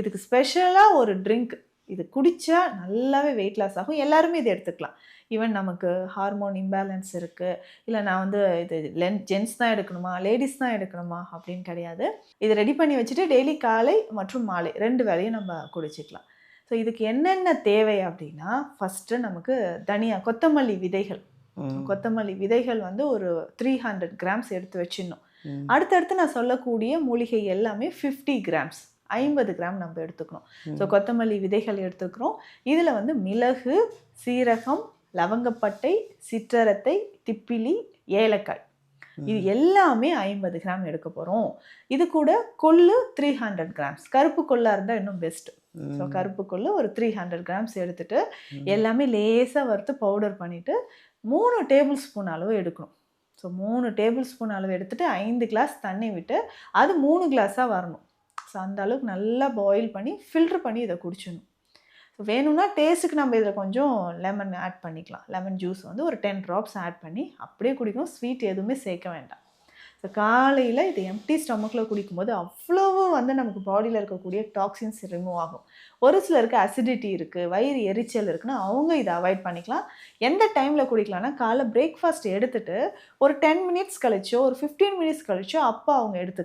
இதுக்கு ஸ்பெஷலாக ஒரு ட்ரிங்க் இது குடிச்சா நல்லாவே வெயிட் லாஸ் ஆகும். எல்லாருமே இதை எடுத்துக்கலாம். ஈவன் நமக்கு ஹார்மோன் இம்பேலன்ஸ் இருக்குது இல்லை நான் வந்து இது லென் ஜென்ஸ் தான் எடுக்கணுமா? லேடிஸ் தான் எடுக்கணுமா? அப்படின்னு கிடையாது. இது ரெடி பண்ணி வச்சுட்டு டெய்லி காலை மற்றும் மாலை ரெண்டு வேளையும் நம்ம குடிச்சிக்கலாம். ஸோ இதுக்கு என்னென்ன தேவை அப்படின்னா ஃபஸ்ட்டு நமக்கு தனியா கொத்தமல்லி விதைகள். கொத்தமல்லி விதைகள் வந்து ஒரு த்ரீ ஹண்ட்ரட் கிராம்ஸ் எடுத்து வச்சிடணும். அடுத்தடுத்து நான் சொல்லக்கூடிய மூலிகை எல்லாமே ஃபிஃப்டி கிராம்ஸ் ஐம்பது கிராம் நம்ம எடுத்துக்கணும். ஸோ. கொத்தமல்லி விதைகள் எடுத்துக்கிறோம். இதில் வந்து மிளகு சீரகம் லவங்கப்பட்டை சிற்றரத்தை திப்பிலி ஏலக்காய். இது எல்லாமே ஐம்பது கிராம் எடுக்க போகிறோம் இது கூட கொள்ளு த்ரீ ஹண்ட்ரட் கிராம்ஸ் கருப்பு கொள்ளா இருந்தால் இன்னும் பெஸ்ட் ஸோ. கருப்பு கொள்ளு ஒரு த்ரீ ஹண்ட்ரட் கிராம்ஸ் எடுத்துட்டு. எல்லாமே லேசாக வறுத்து பவுடர் பண்ணிவிட்டு மூணு டேபிள் ஸ்பூன் அளவு எடுக்கணும். ஸோ மூணு டேபிள் ஸ்பூன் அளவு எடுத்துட்டு ஐந்து கிளாஸ் தண்ணி விட்டு அது மூணு கிளாஸாக வரணும். ஸோ அந்த அளவுக்கு நல்லா பாயில் பண்ணி ஃபில்ட்ரு பண்ணி இதை குடிச்சிடணும். ஸோ வேணும்னா டேஸ்ட்டுக்கு நம்ம இதில் கொஞ்சம் லெமன் ஆட் பண்ணிக்கலாம். லெமன் ஜூஸ் வந்து ஒரு டென் ட்ராப்ஸ் ஆட் பண்ணி அப்படியே குடிக்கணும். ஸ்வீட் எதுவுமே சேர்க்க வேண்டாம். ஸோ காலையில் இது எம்டி ஸ்டமக்கில் குடிக்கும்போது அவ்வளவு வந்து நமக்கு பாடியில் இருக்கக்கூடிய டாக்ஸின்ஸ் ரிமூவ் ஆகும். ஒரு சிலருக்கு அசிடிட்டி இருக்குது வயிறு எரிச்சல் இருக்குன்னா அவங்க இதை அவாய்ட் பண்ணிக்கலாம். எந்த டைமில் குடிக்கலாம்னா காலைல பிரேக்ஃபாஸ்ட் எடுத்துட்டு ஒரு டென் மினிட்ஸ் கழிச்சோ ஒரு ஃபிஃப்டீன் மினிட்ஸ் கழிச்சோ அப்போ அவங்க எடுத்துக்கலாம்.